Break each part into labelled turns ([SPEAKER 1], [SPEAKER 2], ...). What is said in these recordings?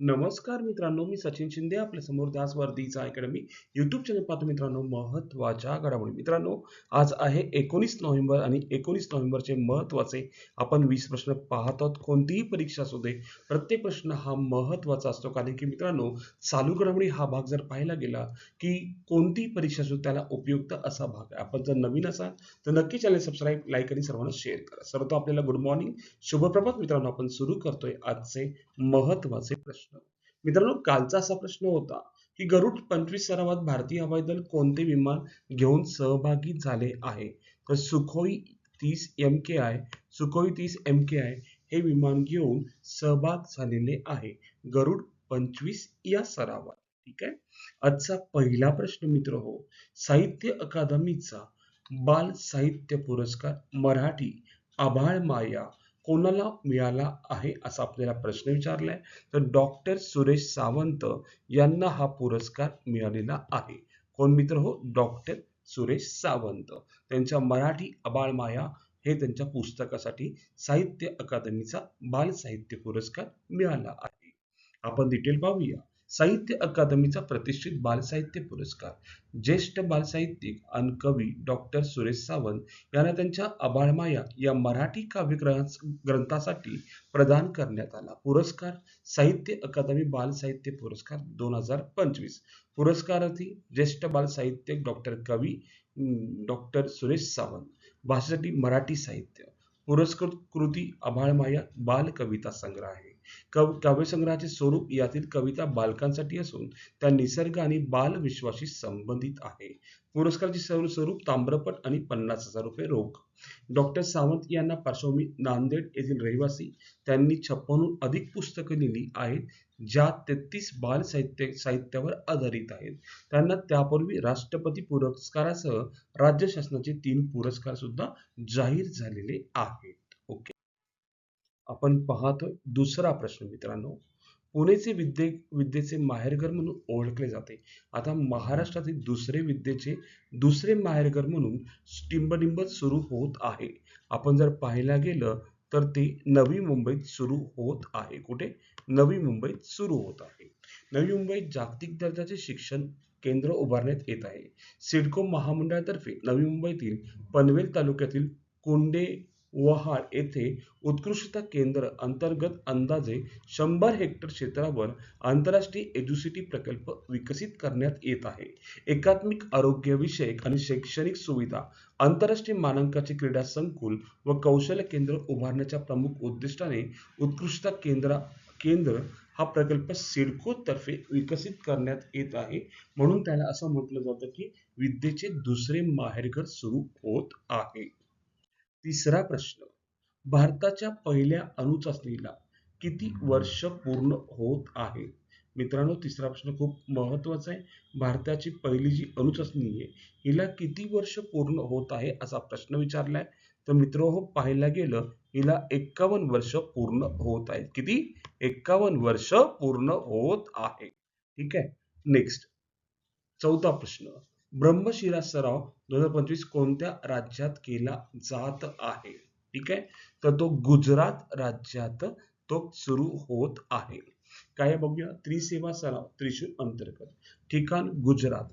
[SPEAKER 1] नमस्कार मित्रांनो मी सचिन शिंदे आपल्यासमोर त्याच वर्दीचा अकॅडमी युट्यूब चॅनल पाहतो मित्रांनो महत्त्वाच्या घडामोडी. मित्रांनो आज आहे एकोणीस नोव्हेंबर आणि एकोणीस नोव्हेंबरचे महत्त्वाचे आपण वीस प्रश्न पाहत आहोत. कोणतीही परीक्षा असू दे प्रत्येक प्रश्न हा महत्त्वाचा असतो. कारण की मित्रांनो चालू घडामोडी हा भाग जर पाहायला गेला की कोणतीही परीक्षा असू त्याला उपयुक्त असा भाग आहे. आपण जर नवीन असाल तर नक्की चॅनल सबस्क्राईब लाईक आणि सर्वांना शेअर करा. सर्व आपल्याला गुड मॉर्निंग शुभप्रभात मित्रांनो आपण सुरू करतोय आजचे महत्त्वाचे प्रश्न. मित्रांनो कालचा असा प्रश्न होता की गरुड पंचवीस सरावात भारतीय हवाई दल कोणते विमान घेऊन सहभागी झाले आहे? तर सुखोई तीस एम के आय सुखोई तीस एम के आय हे विमान घेऊन सहभाग झालेले आहे. गरुड पंचवीस या सरावात. ठीक आहे? आजचा पहिला प्रश्न मित्र हो साहित्य अकादमीचा बाल साहित्य पुरस्कार मराठी आभाळ माया कोणाला मिळाला आहे असा आपल्याला प्रश्न विचारलाय. तर डॉक्टर सुरेश सावंत यांना हा पुरस्कार मिळालेला आहे. कोण मित्र हो? डॉक्टर सुरेश सावंत. त्यांच्या मराठी अबाळ माया हे त्यांच्या पुस्तकासाठी साहित्य अकादमीचा बाल साहित्य पुरस्कार मिळाला आहे. आपण डिटेल पाहूया. साहित्य अकादमीचा प्रतिष्ठित बालसाहित्य पुरस्कार. ज्येष्ठ बालसाहित्यिक आणि कवी डॉक्टर सुरेश सावंत यांना त्यांच्या अबाळमाया या मराठी काव्य ग्रंथासाठी प्रदान करण्यात आला. पुरस्कार साहित्य अकादमी बाल साहित्य पुरस्कार दोन हजार पंचवीस. पुरस्कारार्थी ज्येष्ठ बालसाहित्यिक डॉक्टर कवी डॉक्टर सुरेश सावंत. भाषेसाठी मराठी साहित्य. पुरस्कृत कृती अभाळमाया बाल कविता संग्रह आहे. कव काव्यसंग्रहाचे स्वरूप यातील कविता बालकांसाठी असून त्या निसर्ग आणि बालविश्वाशी संबंधित आहे. पुरस्काराचे स्वरूप ताम्रपट आणि पन्नास हजार रुपये रोख. डॉक्टर सावंत यांना पार्श्वभूमी नांदेड येथील रहिवासी त्यांनी छप्पनहून अधिक पुस्तकं लिहिली आहेत ज्या तेहतीस बाल साहित्य साहित्यावर आधारित आहेत. त्यांना त्यापूर्वी राष्ट्रपती पुरस्कारासह राज्य शासनाचे तीन पुरस्कार सुद्धा जाहीर झालेले आहेत. आपण पाहतोय दुसरा प्रश्न मित्रांनो. पुणेचे विद्ये विद्येचे माहेरघर म्हणून ओळखले जाते. आता महाराष्ट्रातील दुसरे विद्येचे दुसरे माहेरघर म्हणून टिंबडिंब सुरू होत आहे. आपण जर पाहायला गेलं तर ते नवी मुंबईत सुरू होत आहे. कुठे? नवी मुंबईत सुरू होत आहे. नवी मुंबईत जागतिक दर्जाचे शिक्षण केंद्र उभारण्यात येत आहे. सिडको महामंडळातर्फे नवी मुंबईतील पनवेल तालुक्यातील कुंडे वहाड येथे उत्कृष्टता केंद्र अंतर्गत अंदाजे शंभर हेक्टर क्षेत्रावर आंतरराष्ट्रीय एज्युसिटी प्रकल्प विकसित करण्यात येत आहे. एकात्मिक आरोग्यविषयक आणि शैक्षणिक सुविधा आंतरराष्ट्रीय मानांकाचे क्रीडा संकुल व कौशल्य केंद्र उभारण्याच्या प्रमुख उद्दिष्टाने उत्कृष्टता केंद्र केंद्र हा प्रकल्प सिडकोतर्फे विकसित करण्यात येत आहे. म्हणून त्याला असं म्हटलं जातं की विद्येचे दुसरे माहेरघर सुरू होत आहे. तिसरा प्रश्न. भारताच्या पहिल्या अणुचाचणीला किती वर्ष पूर्ण होत आहे? मित्रांनो तिसरा प्रश्न खूप महत्त्वाचा आहे. भारताची पहिली जी अणुचाचणी आहे हिला किती वर्ष पूर्ण होत आहे असा प्रश्न विचारलाय. तर मित्र हो पाहायला गेलं हिला एक्कावन्न वर्ष पूर्ण होत आहे किती? एक्कावन्न वर्ष पूर्ण होत आहे. ठीक आहे? नेक्स्ट चौथा प्रश्न. ब्रह्मशिरा सराव दोन हजार पंचवीस कोणत्या राज्यात केला जात आहे? ठीक आहे? तर तो गुजरात राज्यात तो सुरू होत आहे. काय बघूया? त्रिसेवा सराव त्रिशूर अंतर्गत. ठिकाण गुजरात.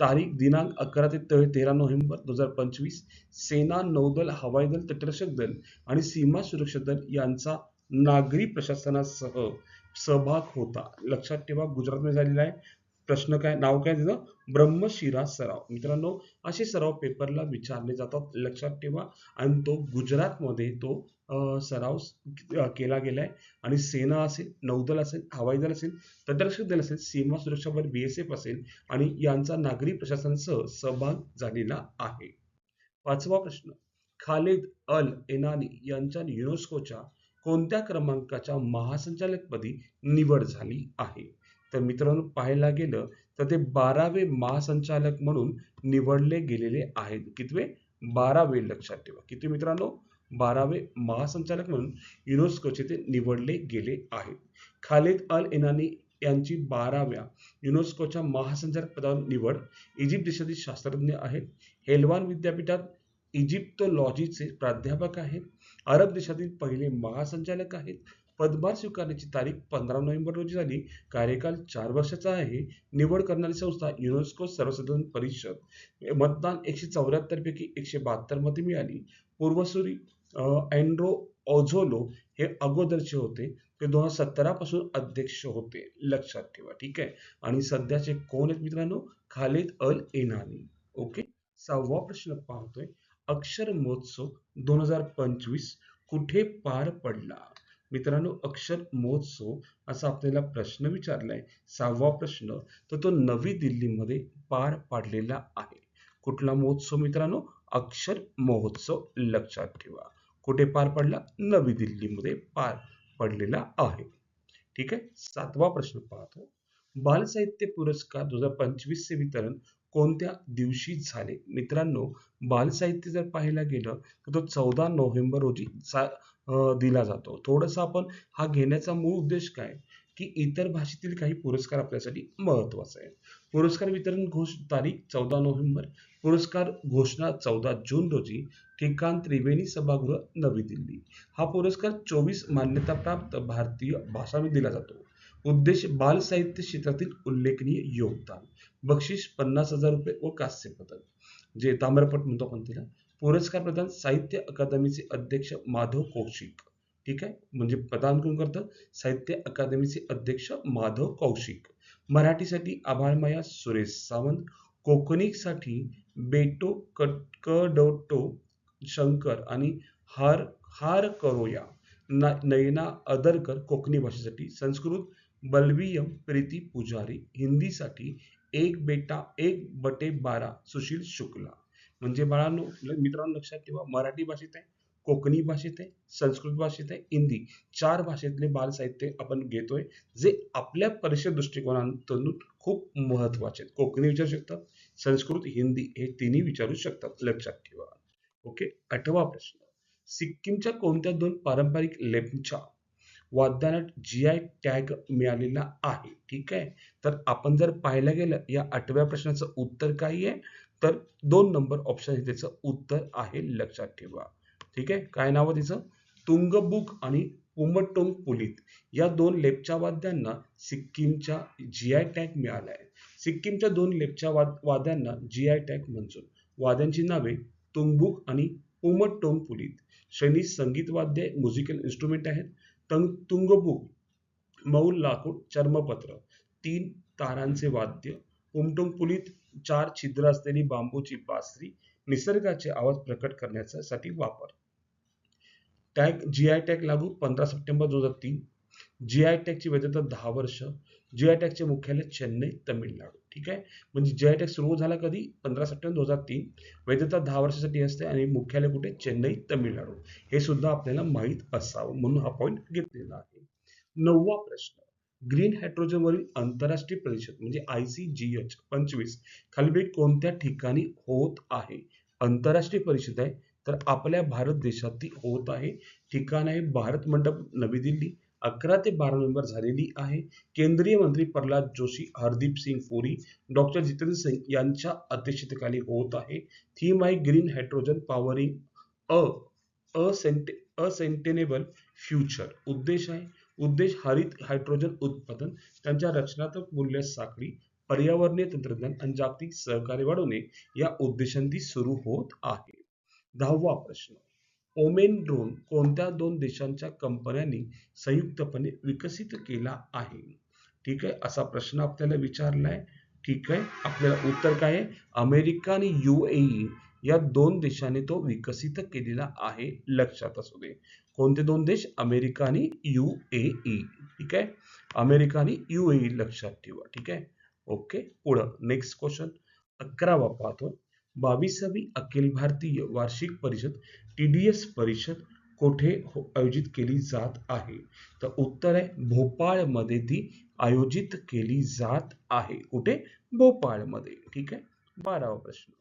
[SPEAKER 1] तारीख दिनांक अकरा ते तेरा नोव्हेंबर दोन हजार पंचवीस. सेना नौदल हवाई दल तटरक्षक दल आणि सीमा सुरक्षा दल यांचा नागरी प्रशासनासह सहभाग होता. लक्षात ठेवा गुजरातमध्ये झालेला आहे. प्रश्न काय नाव काय त्याचं? ब्रह्मशिरा सराव. मित्रांनो असे सराव पेपरला विचारले जातात. लक्षात ठेवा. आणि तो गुजरातमध्ये तो सराव केला गेलाय. आणि सेना असेल नौदल असेल हवाई दल असेल तटरक्षक दल असेल सीमा सुरक्षा बल बी एस एफ असेल आणि यांचा नागरी प्रशासनासह सहभाग झालेला आहे. पाचवा प्रश्न. खालिद अल एनानी यांच्या युनेस्कोच्या कोणत्या क्रमांकाच्या महासंचालकपदी निवड झाली आहे? तर मित्रांनो पाहायला गेलं तर ते बारावे महासंचालक म्हणून निवडले गेलेले आहेत. कितवे? बारावे लक्षात ठेवा. किती मित्रांनो? बारावे महासंचालक म्हणून युनेस्कोचे ते निवडले गेले आहेत. खालिद अल इनानी यांची बाराव्या युनेस्कोच्या महासंचालक पदावर निवड इजिप्त देशातील शास्त्रज्ञ आहेत. हेलवान विद्यापीठात इजिप्तोलॉजीचे प्राध्यापक आहेत. अरब देशातील पहिले महासंचालक आहेत. पदभार स्वीकारण्याची तारीख पंधरा नोव्हेंबर रोजी झाली. कार्यकाल चार वर्षाचा आहे. निवड करणारी संस्था युनेस्को सर्वसाधारण परिषद. मतदान एकशे चौऱ्याहत्तर पैकी एकशे बहात्तर मते मिळाली. पूर्वसुरी अँड्रो ओझोलो हे अगोदरचे होते. ते दोन हजार सतरा पासून अध्यक्ष होते. लक्षात ठेवा ठीक आहे? आणि सध्याचे कोण आहेत मित्रांनो? Khalid Al Enany okay? सहावा प्रश्न पाहतोय. अक्षर महोत्सव दोन हजार पंचवीस कुठे पार पडला? मित्रांनो अक्षर महोत्सव असा आपल्याला प्रश्न विचारलाय. सहावा प्रश्न तर तो नवी दिल्लीमध्ये पार पाडलेला आहे. कुठला महोत्सव मित्रांनो? अक्षर महोत्सव लक्षात ठेवा. कुठे पार पडला? नवी दिल्लीमध्ये पार पडलेला आहे. ठीक आहे? सातवा प्रश्न पाहतो. बालसाहित्य पुरस्कार दोन हजार पंचवीस चे वितरण कोणत्या दिवशी झाले? मित्रांनो बालसाहित्य जर पाहायला गेलं तर तो चौदा नोव्हेंबर रोजी दिला जातो. थोडंसं आपण हा घेण्याचा मूळ उद्देश काय? की इतर भाषेतील काही पुरस्कार आपल्यासाठी महत्त्वाचा आहे पुरस्कार वितरण घोष तारीख चौदा नोव्हेंबर. पुरस्कार घोषणा चौदा जून रोजी ठिकाण त्रिवेणी सभागृह नवी दिल्ली. हा पुरस्कार चोवीस मान्यताप्राप्त भारतीय भाषांमध्ये दिला जातो. उद्देश बाल साहित्य क्षेत्रातील उल्लेखनीय योगदान. बक्षीस पन्नास हजार रुपये व कास्य पदक. जे ताम्रपट म्हणतो आपण तिला. पुरस्कार प्रदान साहित्य अकादमीचे अध्यक्ष माधव कौशिक. ठीक आहे? म्हणजे प्रदान कोण करतं? साहित्य अकादमीचे अध्यक्ष माधव कौशिक. मराठीसाठी आभाळमाया सुरेश सावंत. कोकणीसाठी बेटो कडोटो शंकर आणि हार हार करोया. नयना अदरकर कोकणी भाषेसाठी संस्कृत. बलवीयम प्रीती पुजारी हिंदीसाठी एक बेटा एक बटे बारा सुशील शुक्ला. म्हणजे बाळांनो मित्रांनो लक्षात ठेवा मराठी भाषेत आहे कोकणी भाषेत आहे संस्कृत भाषेत आहे हिंदी चार भाषेतले बाल साहित्य आपण घेतोय जे आपल्या परिषद दृष्टिकोनातून खूप महत्त्वाचे आहेत. कोकणी विचारू शकतात संस्कृत हिंदी हे तिन्ही विचारू शकतात. लक्षात ठेवा. ओके आठवा प्रश्न. सिक्कीमच्या कोणत्या दोन पारंपरिक लेपच्या वाद्यानाट जी आय टॅग मिळालेला आहे? ठीक आहे. तर आपण जर पाहायला गेलं या आठव्या प्रश्नाचं उत्तर काही आहे? तर दोन नंबर ऑप्शन त्याचं उत्तर आहे लक्षात ठेवा. ठीक आहे? काय नाव तिचं? तुंगबुक आणि उमटोंग पुलित या दोन लेपच्या वाद्यांना सिक्कीमच्या जी आय टॅग मिळाला आहे सिक्कीमच्या दोन लेपच्या वाद वाद्यांना जी आय टॅग मंजूर. वाद्यांची नावे तुंगबुक आणि उमटोंग पुलित श्रेणी संगीत वाद्य म्युझिकल इन्स्ट्रुमेंट आहेत. तंग तुंगबुक मौल लाकूड चर्मपत्र. तीन तारांचे वाद्य उमटोंग पुलित चार छिद्र असलेली बांबूची बासरी निसर्गाचे आवाज प्रकट करण्यासाठी वापर. टॅग जी आय टॅग लागू पंधरा सप्टेंबर दोन हजार तीन. जी आय टॅगची वैधता दहा वर्ष. जी आय टॅगचे मुख्यालय चेन्नई तमिळनाडू. ठीक आहे? म्हणजे जी आय टॅग सुरू झाला कधी? पंधरा सप्टेंबर दोन हजार तीन. वैधता दहा वर्षासाठी असते आणि मुख्यालय कुठे? चेन्नई तमिळनाडू. हे सुद्धा आपल्याला माहीत असावं म्हणून हा पॉईंट घेतलेला आहे. नववा प्रश्न. ग्रीन हायड्रोजनवरील आंतरराष्ट्रीय परिषद म्हणजे आय सी जी एच पंचवीस. खालील कोणत्या ठिकाणी होत आहे. आंतरराष्ट्रीय परिषद आहे तर आपल्या भारत देशात होत आहे. ठिकाण आहे भारत मंडप नवी दिल्ली. अकरा ते बारा नोव्हेंबर झालेली आहे. केंद्रीय मंत्री प्रल्हाद जोशी हरदीप सिंग पुरी डॉक्टर जितेंद्र सिंग यांच्या अध्यक्षतेखाली होत आहे. थीम आहे green hydrogen powering a sustainable future. उद्देश आहे उद्देश हरित हायड्रोजन उत्पादन त्यांच्या रचनात्मक मूल्य साखळी पर्यावरणीय तंत्रज्ञान आणि जागतिक सहकार्य वाढवणे या उद्देशांनी सुरू होत आहे. दहावा प्रश्न. ओमेन ड्रोन कोणत्या दोन देशांच्या कंपन्यांनी संयुक्तपणे विकसित केला आहे? ठीक आहे असा प्रश्न आपल्याला विचारलाय. ठीक आहे आपल्याला उत्तर काय आहे? अमेरिका आणि युएई या दोन देशाने तो विकसित केलेला आहे. लक्षात असू दे. कोणते दोन देश? अमेरिका आणि ई. ठीक आहे? अमेरिका आणि ई लक्षात ठेवा. ठीक आहे? ओके. पुढं. नेक्स्ट क्वेश्चन अकरावा पाहतो. बावीसावी अखिल भारतीय वार्षिक परिषद टी डी एस परिषद कोठे हो- आयोजित केली जात आहे? तर उत्तर आहे भोपाळमध्ये ती आयोजित केली जात आहे. कुठे? भोपाळमध्ये. ठीक आहे? बारावा प्रश्न.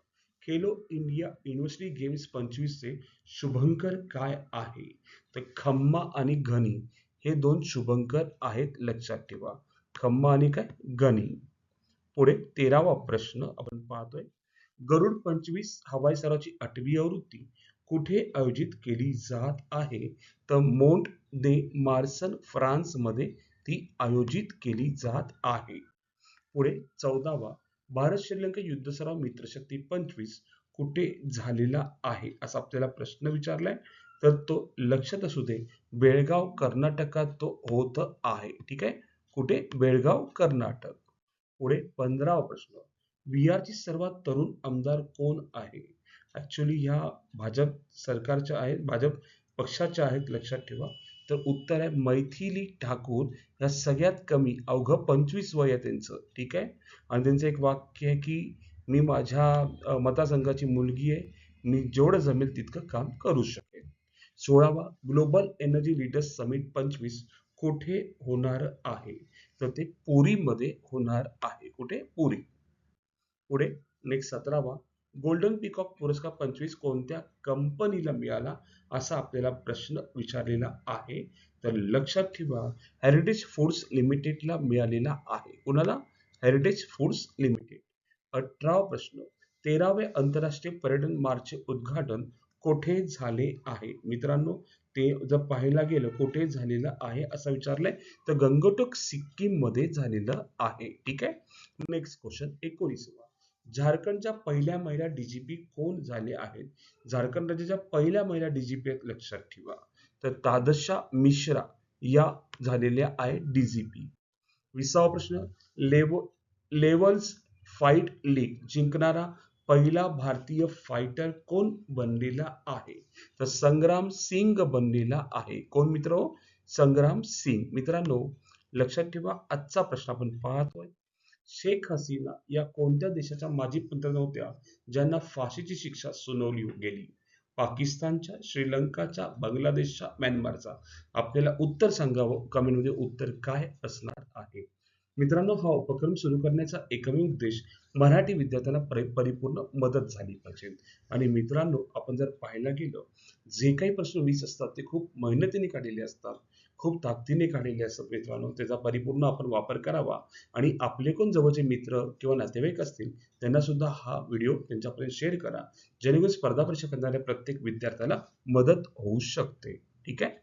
[SPEAKER 1] खेलो इंडिया युनिव्हर्सिटी गेम्स पंचवीसचे शुभंकर काय आहे? तर खम्मा आणि घनी हे दोन शुभंकर आहेत लक्षात ठेवा. खम्मा आणि काय? गणी पुढे तेरावा प्रश्न आपण पाहतोय. गरुड पंचवीस हवाई सरावची आठवी आवृत्ती कुठे आयोजित केली जात आहे? तर मोंट दे मार्सन फ्रान्समध्ये ती आयोजित केली जात आहे. पुढे चौदावा. भारत श्रीलंका युद्ध सराव मित्रशक्ती पंचवीस कुठे झालेला आहे? असा आपल्याला प्रश्न विचारलाय. तर तो लक्षात असू दे बेळगाव कर्नाटकात तो होत आहे. ठीक आहे? कुठे? बेळगाव कर्नाटक. पुढे पंधरावा प्रश्न. बिहारची सर्वात तरुण आमदार कोण आहे? ऍक्च्युली ह्या भाजप सरकारच्या आहेत भाजप पक्षाच्या आहेत लक्षात ठेवा. तर उत्तर आहे मैथिली ठाकूर. ह्या सगळ्यात कमी अवघं पंचवीस वय आहे त्यांचं. ठीक आहे? आणि त्यांचं एक वाक्य आहे की मी माझ्या मतासंघाची मतदारसंघाची मुलगी आहे. मी जेवढं जमेल तितकं काम करू शकतो. सोळावा ग्लोबल एनर्जी लीडर्स समिट पंचवीस कुठे होणार आहे? तर ते पुरीमध्ये होणार आहे. कुठे? पुरी. पुढे नेक्स्ट सतरावा गोल्डन पिकॉक पुरस्कार पंचवीस कोणत्या कंपनीला मिळाला? असा आपल्याला प्रश्न विचारलेला आहे. तर लक्षात ठेवा हेरिटेज फूड्स लिमिटेडला मिळालेला आहे. कुणाला? हेरिटेज फूड्स लिमिटेड अठरावा प्रश्न तेरावे आंतरराष्ट्रीय पर्यटन मार्चचे उद्घाटन कोठे झाले आहे? मित्रांनो ते जर पाहायला गेलं कुठे झालेलं आहे असं विचारलंय तर गंगटोक सिक्कीममध्ये झालेलं आहे. ठीक आहे? नेक्स्ट क्वेश्चन एकोणीसवा. झारखंडच्या पहिल्या महिला डीजीपी कोण झाले आहेत? झारखंड राज्याच्या पहिल्या महिला डीजीपी आहेत लक्षात ठेवा. तर तादशा मिश्रा या झालेल्या आहे डीजीपी विसावा प्रश्न लेव लेवल्स फाईट लीग जिंकणारा पहिला भारतीय फायटर कोण बनलेला आहे? तर संग्राम सिंग बनलेला आहे. कोण मित्र? संग्राम सिंग. मित्रांनो लक्षात ठेवा आजचा प्रश्न आपण पाहतोय. शेख हसीना या कोणत्या देशाच्या माजी पंतप्रधान होत्या ज्यांना फाशीची शिक्षा सुनावली गेली? पाकिस्तानच्या श्रीलंकाच्या बांगलादेशच्या म्यानमारचा. आपल्याला उत्तर सांगावं कमेंटमध्ये उत्तर काय असणार आहे? मित्रांनो हा उपक्रम सुरू करण्याचा एकमेव उद्देश मराठी विद्यार्थ्यांना परि- परिपूर्ण मदत झाली पाहिजे. आणि मित्रांनो आपण जर पाहायला गेलो जे काही प्रश्न वीस असतात ते खूप मेहनतीने काढलेले असतात. खूप ताकदीने काढलेले असतात मित्रांनो. त्याचा परिपूर्ण आपण वापर करावा. आणि आपले कोण जवळचे मित्र किंवा नातेवाईक असतील त्यांना सुद्धा हा व्हिडिओ त्यांच्यापर्यंत शेअर करा. जेणेकरून स्पर्धा परीक्षा करणाऱ्या प्रत्येक विद्यार्थ्याला मदत होऊ शकते. ठीक आहे?